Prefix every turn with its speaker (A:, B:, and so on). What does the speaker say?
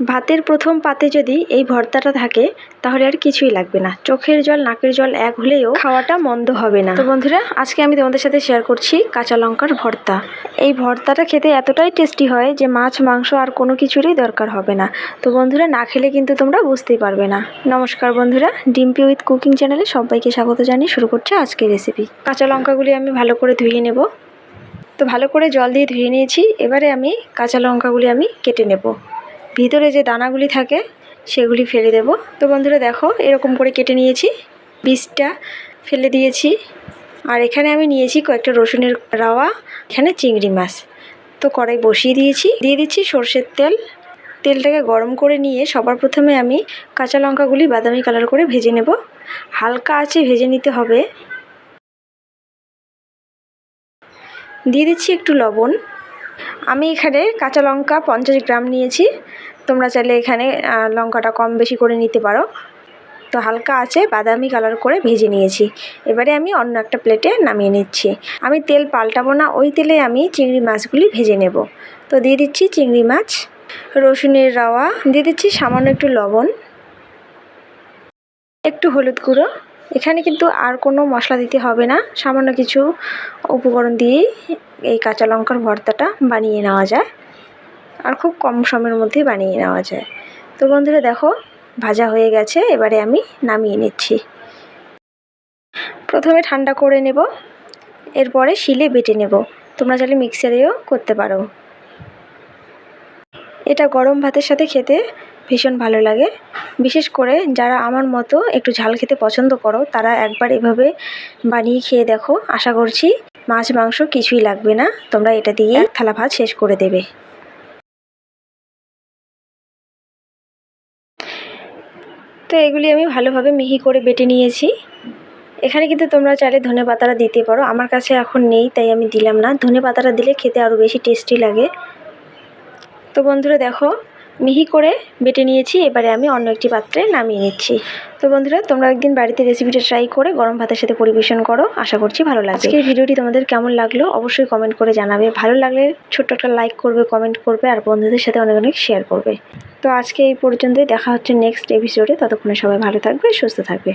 A: ভাতের প্রথম পাতে যদি এই ভর্তাটা থাকে, তাহলে আর কিছুই লাগবে না। চোখের জল, নাকের জল এক হলেও খাওয়াটা মন্দ হবে না। তো বন্ধুরা, আজকে আমি তোমাদের সাথে শেয়ার করছি কাঁচা লঙ্কার ভর্তা। এই ভর্তাটা খেতে এতটাই টেস্টি হয় যে মাছ, মাংস আর কোনো কিছুরই দরকার হবে না। তো বন্ধুরা, না খেলে কিন্তু তোমরা বুঝতেই পারবে না। নমস্কার বন্ধুরা ডিম্পি উইথ কুকিং চ্যানেলে সবাইকে স্বাগত জানিয়ে শুরু করছে আজকের রেসিপি কাঁচা লঙ্কাগুলি আমি ভালো করে ধুয়ে নেব। তো ভালো করে জল দিয়ে ধুয়ে নিয়েছি। এবারে আমি কাঁচা লঙ্কাগুলি আমি কেটে নেব। ভিতরে যে দানাগুলি থাকে, সেগুলি ফেলে দেব। তো বন্ধুরা দেখো, এরকম করে কেটে নিয়েছি। বীজটা ফেলে দিয়েছি। আর এখানে আমি নিয়েছি কয়েকটা রসুনের রাওয়া, এখানে চিংড়ি মাছ। তো কড়াই বসিয়ে দিয়েছি। দিয়ে দিচ্ছি সর্ষের তেল। তেলটাকে গরম করে নিয়ে সবার প্রথমে আমি কাঁচা লঙ্কাগুলি বাদামি কালার করে ভেজে নেব। হালকা আছে ভেজে নিতে হবে। দিয়ে দিচ্ছি একটু লবণ। আমি এখানে কাঁচা লঙ্কা পঞ্চাশ গ্রাম নিয়েছি। তোমরা চাইলে এখানে লঙ্কাটা কম বেশি করে নিতে পারো। তো হালকা আছে, বাদামি কালার করে ভেজে নিয়েছি। এবারে আমি অন্য একটা প্লেটে নামিয়ে নিচ্ছি। আমি তেল পাল্টাবো না, ওই তেলে আমি চিংড়ি মাছগুলি ভেজে নেব। তো দিয়ে দিচ্ছি চিংড়ি মাছ, রসুনের রাওয়া, দিয়ে দিচ্ছি সামান্য একটু লবণ, একটু হলুদ গুঁড়ো এখানে কিন্তু আর কোনো মশলা দিতে হবে না। সামান্য কিছু উপকরণ দিয়েই এই কাঁচা লঙ্কার ভর্তাটা বানিয়ে নেওয়া যায়। আর খুব কম সময়ের মধ্যেই বানিয়ে নেওয়া যায়। তো বন্ধুরা দেখো, ভাজা হয়ে গেছে, এবারে আমি নামিয়ে নিচ্ছি। প্রথমে ঠান্ডা করে নেব, এরপরে শিলে বেটে নেব। তোমরা চাইলে মিক্সারেও করতে পারো। এটা গরম ভাতের সাথে খেতে ভীষণ ভালো লাগে। বিশেষ করে যারা আমার মতো একটু ঝাল খেতে পছন্দ করো, তারা একবার এভাবে বানিয়ে খেয়ে দেখো। আশা করছি মাছ, মাংস কিছুই লাগবে না। তোমরা এটা দিয়ে থালা ভাত শেষ করে দেবে। তো এগুলি আমি ভালোভাবে মিহি করে বেটে নিয়েছি। এখানে কিন্তু তোমরা চাইলে ধনে পাতাটা দিতে পারো। আমার কাছে এখন নেই, তাই আমি দিলাম না। ধনে পাতাটা দিলে খেতে আরও বেশি টেস্টি লাগে। তো বন্ধুরা দেখো মিহি করে বেটে নিয়েছি, এবারে আমি অন্য একটি পাত্রে নামিয়ে নিচ্ছি। তো বন্ধুরা, তোমরা একদিন বাড়িতে রেসিপিটা ট্রাই করে গরম ভাতের সাথে পরিবেশন করো, আশা করছি ভালো লাগবে। আজকের ভিডিওটি তোমাদের কেমন লাগল অবশ্যই কমেন্ট করে জানাবে। ভালো লাগলে ছোট্ট একটা লাইক করবে কমেন্ট করবে, আর বন্ধুদের সাথে অনেক অনেক শেয়ার করবে। তো আজকে এই পর্যন্তই, দেখা হচ্ছে নেক্সট এপিসোডে ততক্ষণে সবাই ভালো থাকবে, সুস্থ থাকবে।